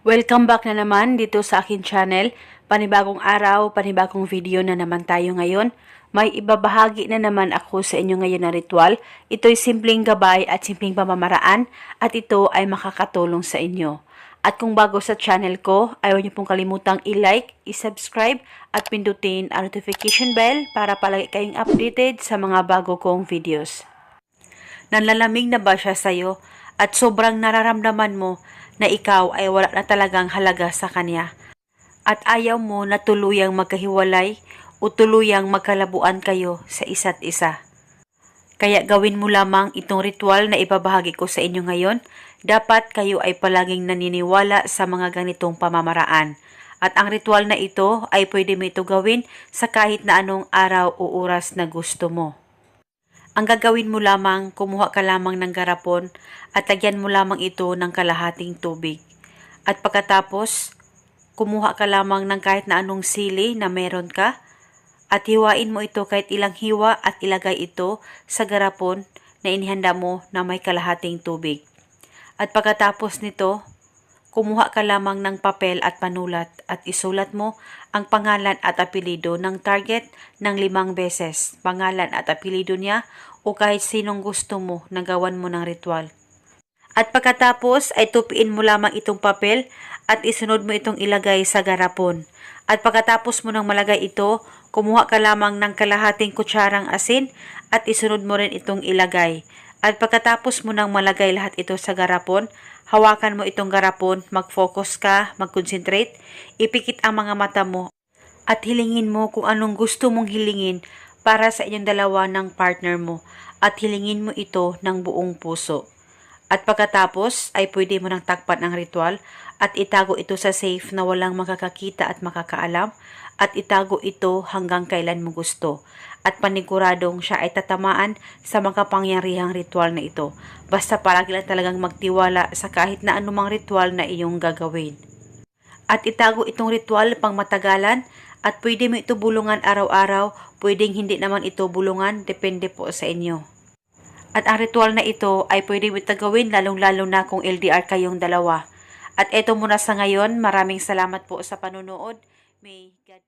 Welcome back na naman dito sa akin channel. Panibagong araw, panibagong video na naman tayo ngayon. May ibabahagi na naman ako sa inyo ngayon na ritual. Ito'y simpleng gabay at simpleng pamamaraan at ito ay makakatulong sa inyo. At kung bago sa channel ko, ayaw niyo pong kalimutang i-like, i-subscribe at pindutin ang notification bell para palagi kayong updated sa mga bago kong videos. Nanlalamig na ba siya sa'yo at sobrang nararamdaman mo na ikaw ay wala na talagang halaga sa kanya? At ayaw mo na tuluyang magkahiwalay o tuluyang magkalabuan kayo sa isa't isa? Kaya gawin mo lamang itong ritual na ibabahagi ko sa inyo ngayon. Dapat kayo ay palaging naniniwala sa mga ganitong pamamaraan. At ang ritual na ito ay pwede mo ito gawin sa kahit na anong araw o oras na gusto mo. Ang gagawin mo lamang, kumuha ka lamang ng garapon at lagyan mo lamang ito ng kalahating tubig. At pagkatapos, kumuha ka lamang ng kahit na anong sili na meron ka at hiwain mo ito kahit ilang hiwa at ilagay ito sa garapon na inihanda mo na may kalahating tubig. At pagkatapos nito, kumuha ka lamang ng papel at panulat at isulat mo ang pangalan at apelido ng target ng limang beses, pangalan at apelido niya o kahit sinong gusto mo na gawan mo ng ritual. At pagkatapos ay tupiin mo lamang itong papel at isunod mo itong ilagay sa garapon. At pagkatapos mo nang malagay ito, kumuha ka lamang ng kalahating kutsarang asin at isunod mo rin itong ilagay. At pagkatapos mo nang malagay lahat ito sa garapon, hawakan mo itong garapon, mag-focus ka, mag-concentrate, ipikit ang mga mata mo at hilingin mo kung anong gusto mong hilingin para sa inyong dalawa ng partner mo at hilingin mo ito ng buong puso. At pagkatapos ay pwede mo nang takpan ang ritual at itago ito sa safe na walang makakakita at makakaalam at itago ito hanggang kailan mo gusto. At paniguradong siya ay tatamaan sa makapangyarihang ritual na ito. Basta palagi lang talagang magtiwala sa kahit na anumang ritual na iyong gagawin. At itago itong ritual pang matagalan at pwede mo ito bulungan araw-araw, pwedeng hindi naman ito bulungan, depende po sa inyo. At ang ritual na ito ay pwede mo ito gawin lalong-lalo na kung LDR kayong dalawa. At eto muna sa ngayon, maraming salamat po sa panunood. May God